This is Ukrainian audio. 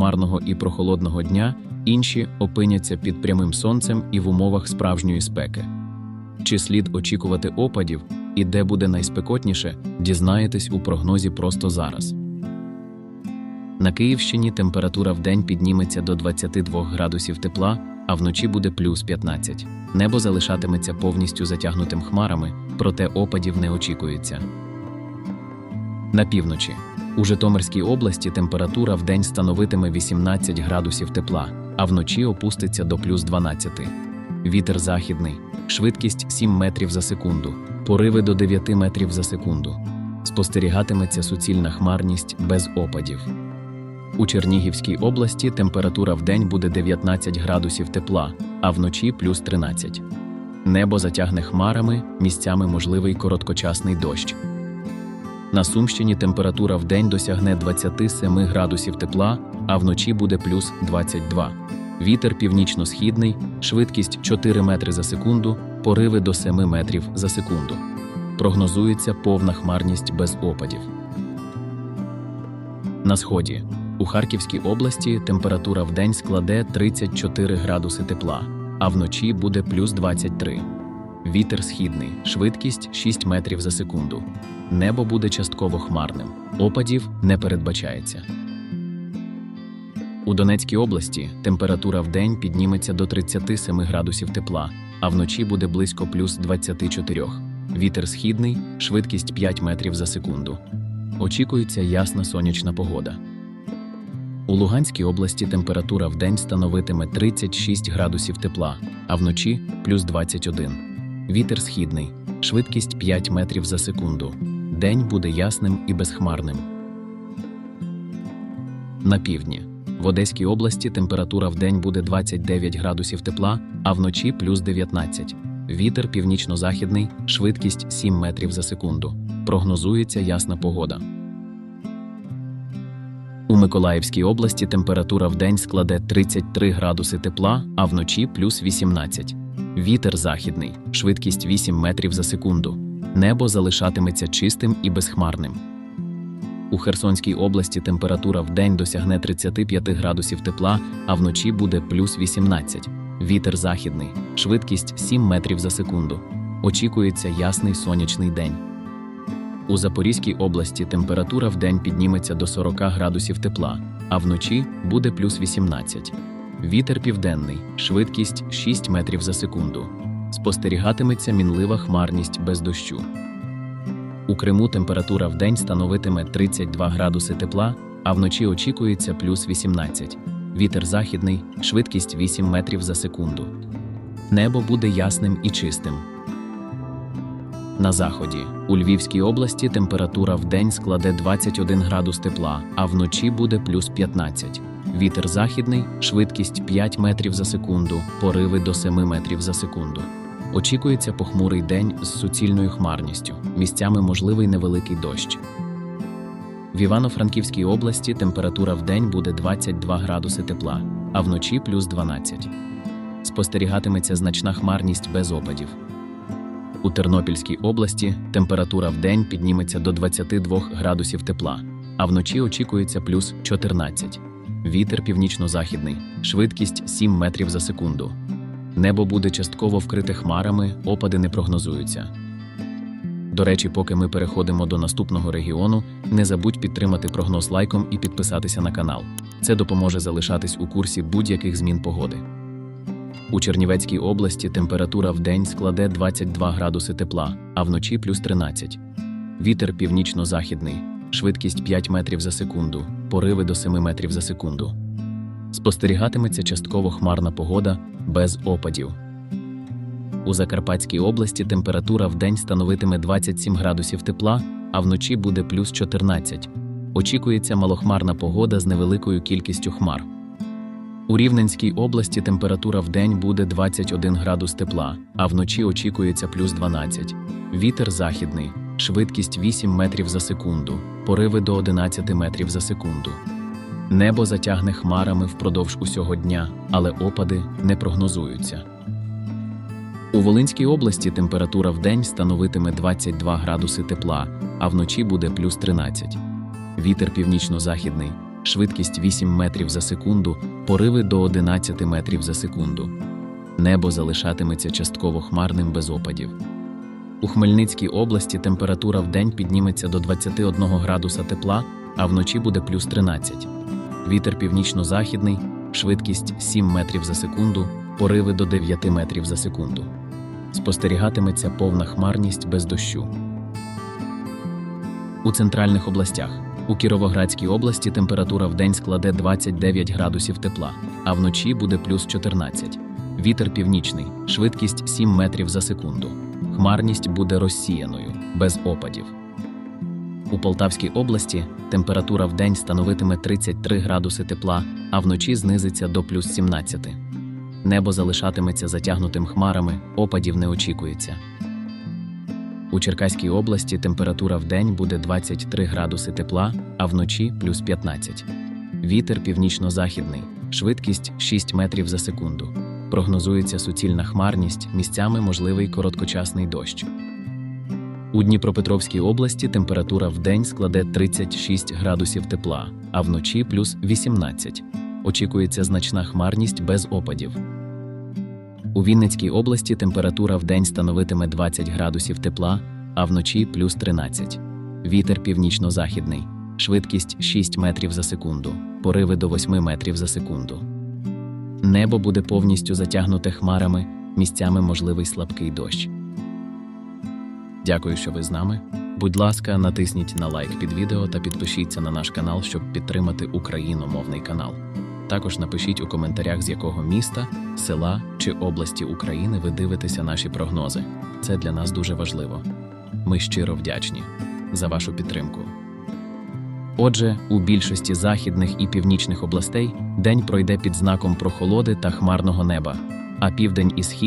хмарного і прохолодного дня, інші опиняться під прямим сонцем і в умовах справжньої спеки. Чи слід очікувати опадів і де буде найспекотніше, дізнаєтесь у прогнозі просто зараз. На Київщині температура вдень підніметься до 22 градусів тепла, а вночі буде плюс 15. Небо залишатиметься повністю затягнутим хмарами, проте опадів не очікується. На півночі. У Житомирській області температура вдень становитиме 18 градусів тепла, а вночі опуститься до плюс 12. Вітер західний, швидкість 7 метрів за секунду, пориви до 9 метрів за секунду. Спостерігатиметься суцільна хмарність без опадів. У Чернігівській області температура вдень буде 19 градусів тепла, а вночі плюс 13. Небо затягне хмарами, місцями можливий короткочасний дощ. На Сумщині температура вдень досягне 27 градусів тепла, а вночі буде плюс 22. Вітер північно-східний, швидкість 4 метри за секунду, пориви до 7 метрів за секунду. Прогнозується повна хмарність без опадів. На сході. У Харківській області температура вдень складе 34 градуси тепла, а вночі буде плюс 23. Вітер східний, швидкість 6 метрів за секунду. Небо буде частково хмарним. Опадів не передбачається. У Донецькій області температура вдень підніметься до 37 градусів тепла, а вночі буде близько плюс 24. Вітер східний, швидкість 5 метрів за секунду. Очікується ясна сонячна погода. У Луганській області температура вдень становитиме 36 градусів тепла, а вночі плюс 21. Вітер східний, швидкість 5 метрів за секунду. День буде ясним і безхмарним. На півдні. В Одеській області температура вдень буде 29 градусів тепла, а вночі плюс 19. Вітер північно-західний, швидкість 7 метрів за секунду. Прогнозується ясна погода. У Миколаївській області температура вдень складе 33 градуси тепла, а вночі плюс 18. Вітер західний, швидкість 8 метрів за секунду. Небо залишатиметься чистим і безхмарним. У Херсонській області температура вдень досягне 35 градусів тепла, а вночі буде плюс 18. Вітер західний, швидкість 7 метрів за секунду. Очікується ясний сонячний день. У Запорізькій області температура вдень підніметься до 40 градусів тепла, а вночі буде плюс 18. Вітер південний, швидкість 6 метрів за секунду. Спостерігатиметься мінлива хмарність без дощу. У Криму температура вдень становитиме 32 градуси тепла, а вночі очікується плюс 18. Вітер західний, швидкість 8 метрів за секунду. Небо буде ясним і чистим. На заході у Львівській області температура вдень складе 21 градус тепла, а вночі буде плюс 15. Вітер західний, швидкість 5 метрів за секунду, пориви до 7 метрів за секунду. Очікується похмурий день з суцільною хмарністю, місцями можливий невеликий дощ. В Івано-Франківській області температура вдень буде 22 градуси тепла, а вночі плюс 12. Спостерігатиметься значна хмарність без опадів. У Тернопільській області температура вдень підніметься до 22 градусів тепла, а вночі очікується плюс 14. Вітер північно-західний, швидкість 7 метрів за секунду. Небо буде частково вкрите хмарами, опади не прогнозуються. До речі, поки ми переходимо до наступного регіону, не забудь підтримати прогноз лайком і підписатися на канал. Це допоможе залишатись у курсі будь-яких змін погоди. У Чернівецькій області температура вдень складе 22 градуси тепла, а вночі плюс 13. Вітер північно-західний, швидкість 5 метрів за секунду, пориви до 7 метрів за секунду. Спостерігатиметься частково хмарна погода без опадів. У Закарпатській області температура вдень становитиме 27 градусів тепла, а вночі буде плюс 14. Очікується малохмарна погода з невеликою кількістю хмар. У Рівненській області температура вдень буде 21 градус тепла, а вночі очікується плюс 12. Вітер західний, швидкість 8 метрів за секунду, пориви до 11 метрів за секунду. Небо затягне хмарами впродовж усього дня, але опади не прогнозуються. У Волинській області температура вдень становитиме 22 градуси тепла, а вночі буде плюс 13. Вітер північно-західний, швидкість 8 метрів за секунду, пориви до 11 метрів за секунду. Небо залишатиметься частково хмарним без опадів. У Хмельницькій області температура вдень підніметься до 21 градуса тепла, а вночі буде плюс 13. Вітер північно-західний, швидкість 7 метрів за секунду, пориви до 9 метрів за секунду. Спостерігатиметься повна хмарність без дощу. У центральних областях. У Кіровоградській області температура вдень складе 29 градусів тепла, а вночі буде плюс 14. Вітер північний, швидкість 7 метрів за секунду. Хмарність буде розсіяною, без опадів. У Полтавській області температура вдень становитиме 33 градуси тепла, а вночі знизиться до плюс 17. Небо залишатиметься затягнутим хмарами, опадів не очікується. У Черкаській області температура вдень буде 23 градуси тепла, а вночі плюс 15. Вітер північно-західний, швидкість 6 метрів за секунду. Прогнозується суцільна хмарність, місцями можливий короткочасний дощ. У Дніпропетровській області температура вдень складе 36 градусів тепла, а вночі плюс 18. Очікується значна хмарність без опадів. У Вінницькій області температура вдень становитиме 20 градусів тепла, а вночі плюс 13. Вітер північно-західний, швидкість 6 метрів за секунду, пориви до 8 метрів за секунду. Небо буде повністю затягнуте хмарами, місцями можливий слабкий дощ. Дякую, що ви з нами. Будь ласка, натисніть на лайк під відео та підпишіться на наш канал, щоб підтримати україномовний канал. Також напишіть у коментарях, з якого міста, села чи області України ви дивитеся наші прогнози. Це для нас дуже важливо. Ми щиро вдячні за вашу підтримку. Отже, у більшості західних і північних областей день пройде під знаком прохолоди та хмарного неба, а південь і схід